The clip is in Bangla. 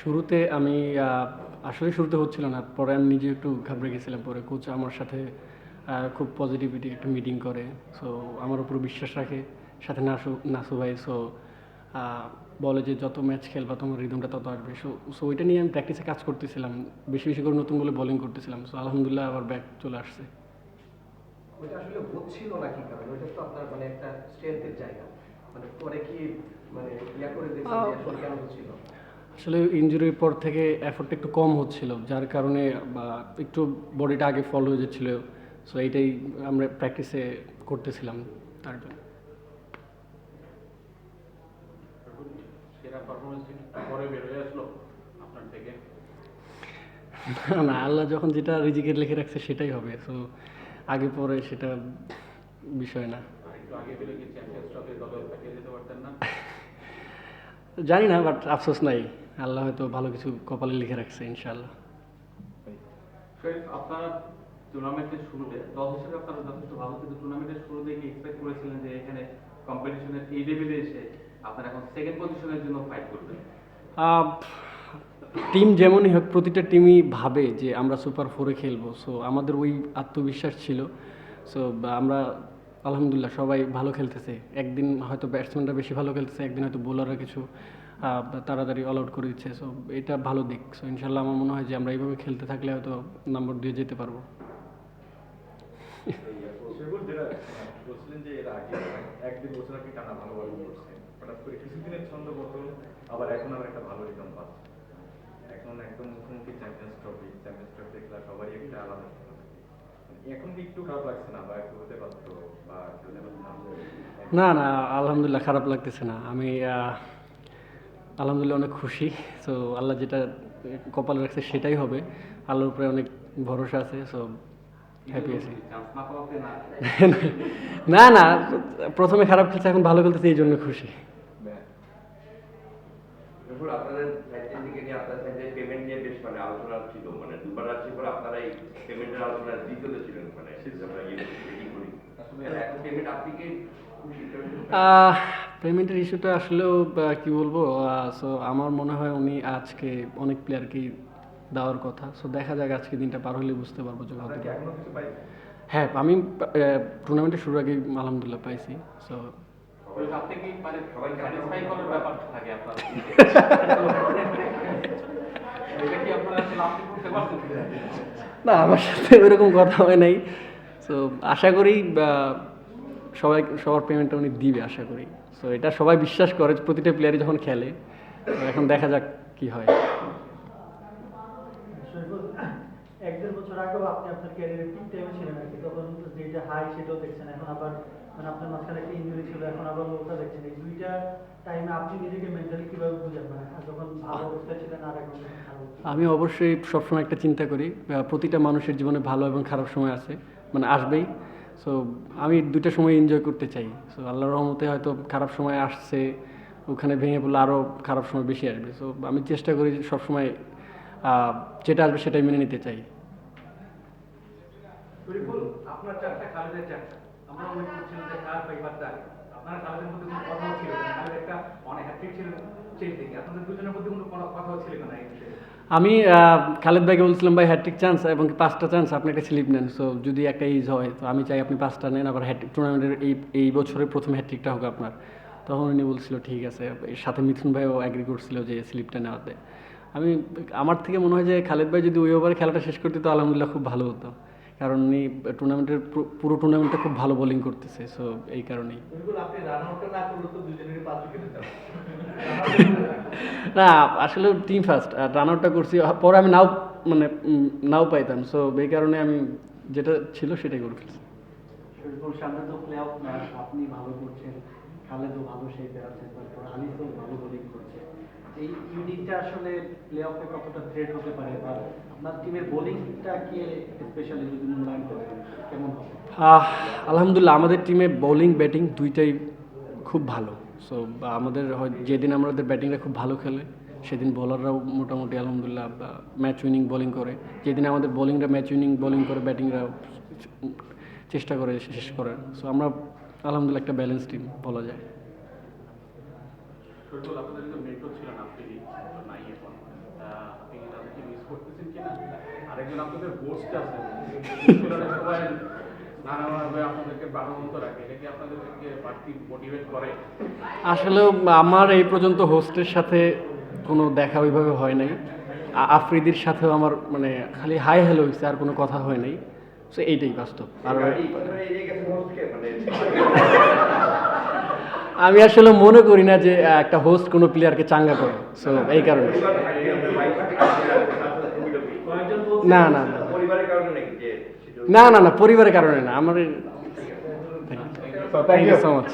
শুরুতে আমি আসলে শুরুতে হচ্ছিল না, পরে আমি নিজে একটু ঘাবড়ে গেছিলাম, পরে কোচ আমার সাথে খুব পজিটিভিটি একটা মিটিং করে। সো আমার উপর বিশ্বাস রাখে, সাথে নাসু নাসু ভাই সো বলে যে যত ম্যাচ খেলবা, তোমার রিদমটা তত আসবে। সো সো ওইটা নিয়ে আমি প্র্যাকটিসে কাজ করতেছিলাম, বেশি বেশি করে নতুন বলে বোলিং করতেছিলাম। সো আলহামদুলিল্লাহ আবার ব্যাক চলে আসছে। ওইটা আসলে হচ্ছিল না কি কারণে? ওইটা তো আপনার মানে একটা স্ট্রেংথের জায়গা। মানে পরে কি মানে ইয়া করে দেখছেন যে আসলে কেন হচ্ছিল? আসলে ইঞ্জুরির পর থেকে এফোর্টটা একটু কম হচ্ছিল যার কারণে বা একটু বডিটা আগে ফল হয়ে যাচ্ছিল। সো এইটাই আমরা প্র্যাকটিসে করতেছিলাম তার জন্য। সেরা পারফরমেন্স পরে বের আসলো আপনার থেকে? না, না আল্লাহ যখন যেটা রিজিকে লিখে রাখছে সেটাই হবে। সো আগে পরে সেটা বিষয় না। জানি না বাট আফসোস নাই। আল্লাহ হয়তো ভালো কিছু কপালে লিখে রাখছে ইনশাআল্লাহ। আপনারা টুর্নামেন্টের শুরুতে দল হিসেবে আপনারা যথেষ্ট ভালো কিন্তু টুর্নামেন্টের শুরুতে কি এক্সপেক্ট করেছিলেন যে এখানে কম্পিটিশনের এই লেভেলে এসে আপনারা এখন সেকেন্ড পজিশনের জন্য ফাইট করবেন? টিম যেমনই হোক প্রতিটা টিমই ভাবে যে আমরা সুপার ফোরে খেলব। সো আমাদের ওই আত্মবিশ্বাস ছিল। সো আমরা আলহামদুলিল্লাহ সবাই ভালো খেলতেছে। একদিন হয়তো ব্যাটসম্যানরা বেশি ভালো খেলতেছে একদিন হয়তো বোলাররা কিছু তাড়াতাড়ি অল আউট করে দিচ্ছে। সো এটা ভালো দিক। সো ইনশাল্লাহ আমার মনে হয় যে আমরা এইভাবে খেলতে থাকলে হয়তো নাম্বার দিয়ে যেতে পারব। আবার এখন আবার একটা ভালো রিদম পাচ্ছে এখন একদম মুখোমুখি চ্যাম্পিয়ন্স ট্রফি চ্যাম্পিয়ন্স ট্রফি খেলা সবারই একটা আলাদা। এখন কি একটু খারাপ লাগছে না বা একটু হতে পারতো বা খেলতে পারতাম না? না আলহামদুলিল্লাহ খারাপ লাগতেছে না। আমি আলহামদুলিল্লাহ অনেক খুশি। সো আল্লাহ যেটা কপালে রাখছে সেটাই হবে। আল্লাহর উপরে অনেক ভরসা আছে সো হ্যাপি আছি। না না প্রথমে খারাপ খেলছে এখন ভালো খেলতেছে এই জন্য খুশি। এরপর আপনাদের সাইটের দিকে নিয়ে আপনার সাইডে পেমেন্ট নিয়ে বেশ মানে আলোচনা ছিল মানে দুবার রাত্রি পরে আপনারা এই পেমেন্টের আলোচনা দ্বিতীয়তে ছিলেন মানে আমরা ইয়ে করি। এখন পেমেন্ট আপনি কি পেমেন্টের ইস্যুটা আসলেও কি বলব সো আমার মনে হয় উনি আজকে অনেক প্লেয়ারকেই দেওয়ার কথা। সো দেখা যাক আজকে দিনটা পার হলে বুঝতে পারব যে হ্যাঁ আমি টুর্নামেন্টের শুরুর আগেই আলহামদুলিল্লাহ পাইছি। সো না আমার সাথে ওইরকম কথা হয় নাই। সো আশা করি বা, সবাই সবার পেমেন্টটা উনি দিবে আশা করি। সো এটা সবাই বিশ্বাস করে প্রতিটা প্লেয়ারই যখন খেলে এখন দেখা যাক কি হয়। এক দেড় বছর আগেও আপনি আপনার ক্যারিয়ারের পিক টাইমে ছিলেন আর কি। তখন যেটা হাই সেটাও দেখছেন। এখন আবার মানে আপনার মাঝখানে একটা ইঞ্জুরি ছিল এখন আবার লোকটা দেখছেন। এই দুইটা টাইমে আপনি নিজেকে মেন্টালি কীভাবে বুঝেন? মানে যখন ভালো অবস্থায় ছিলেন আর এখন? আমি অবশ্যই সবসময় একটা চিন্তা করি প্রতিটা মানুষের জীবনে ভালো এবং খারাপ সময় আছে মানে আসবেই। সো আমি দুইটা সময় এনজয় করতে চাই। সো আল্লাহর রহমতে হয়তো খারাপ সময় আসছে ওখানে ভেঙে পড়লে আরও খারাপ সময় বেশি আসবে। সো আমি চেষ্টা করি সবসময় যেটা আসবে সেটাই মেনে নিতে চাই। আপনার চারটা খালেদের চারটা। আমি খালেদ ভাইকে বলছিলাম, ভাই হ্যাট্রিক চান্স এবং পাঁচটা চান্স আপনি একটা স্লিপ নেন। সো যদি একটা ইজ হয়, তো আমি চাই আপনি পাঁচটা নেন। আবার হ্যাট্রিক টুর্নামেন্টের এই এই বছরের প্রথম হ্যাট্রিকটা হোক আপনার। তখন উনি বলছিল, ঠিক আছে। এর সাথে মিথুন ভাইও অ্যাগ্রি করছিল যে স্লিপটা নেওয়াতে। আমি, আমার থেকে মনে হয় যে খালেদ ভাই যদি ওই ওভারে খেলাটা শেষ করতে, তো আলহামদুলিল্লাহ খুব ভালো হতো। কারণ উনি টুর্নামেন্টের পুরো টুর্নামেন্টটা খুব ভালো বোলিং করতেছে সো এই কারণেই। না আসলে টিম ফার্স্ট আর রান আউটটা করছি পরে আমি নাও মানে নাও পাইতাম সো এই কারণে আমি যেটা ছিল সেটাই করে ফেলছি। সামনে তো প্লে অফ ম্যাচ আপনি ভালো করছেন খালেদও ভালো শেপে আছেন তারপর আলিফও ভালো বোলিং করছে। এই ইউনিটটা আসলে প্লে অফে কতটা হতে পারে বা আপনার টিমের বোলিংটা কে স্পেশালি যদি মূল্যায়ন করেন কেমন আলহামদুলিল্লাহ, আমাদের টিমে বোলিং ব্যাটিং দুইটাই খুব ভালো। সো আমাদের যেদিন আমাদের ব্যাটিংটা খুব ভালো খেলে, সেদিন বোলাররাও মোটামুটি আলহামদুলিল্লাহ ম্যাচ উইনিং বোলিং করে। যেদিন আমাদের বোলিংটা ম্যাচ উইনিং বোলিং করে ব্যাটিংরা চেষ্টা করে, শেষ করে সো আমরা আলহামদুলিল্লাহ একটা ব্যালেন্স টিম বলা যায়। আপনাদের তো মেন্টর তো নাই এখন। আপনি তাদেরকে মিস করতেছেন কিনা আরেকজন আপনাদের আছেন হোস্টেরা সবাই আসলে আমার এই পর্যন্ত হোস্টের সাথে কোনো দেখা ওইভাবে হয় নাই। আফ্রিদির সাথেও আমার মানে খালি হাই হ্যালো হয়েছে আর কোনো কথা হয় নাই। সো এইটাই বাস্তব। আর মানে আমি আসলে মনে করি না যে একটা হোস্ট কোনো প্লেয়ারকে চাঙ্গা করে। সো এই কারণে। না না না পরিবারের কারণে না না না পরিবারের কারণে না আমার থ্যাংক ইউ সো মাচ